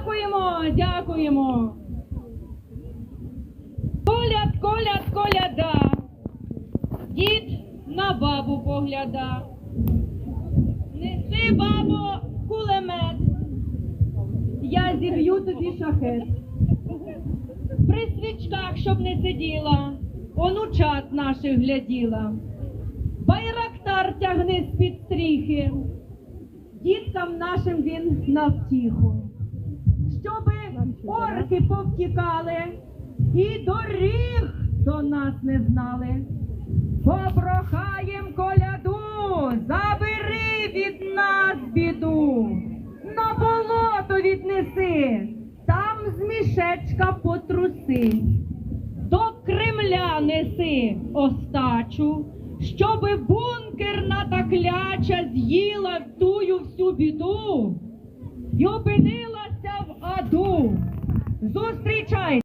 Дякуємо, дякуємо. Коляд, коляд, коляда. Дід на бабу погляда. Неси, бабо, кулемет. Я зіб'ю тобі шахет. При свічках, щоб не сиділа, онучат наших гляділа. Байрактар тягни з-під стріхи, діткам нашим він на Щоби орки повтікали і доріг до нас не знали. Попрохаєм коляду, забери від нас біду, на болото віднеси, там з мішечка потруси. До Кремля неси остачу, щоби бункерна та кляча з'їла тую всю біду й опинилася в аду. Зустрічай!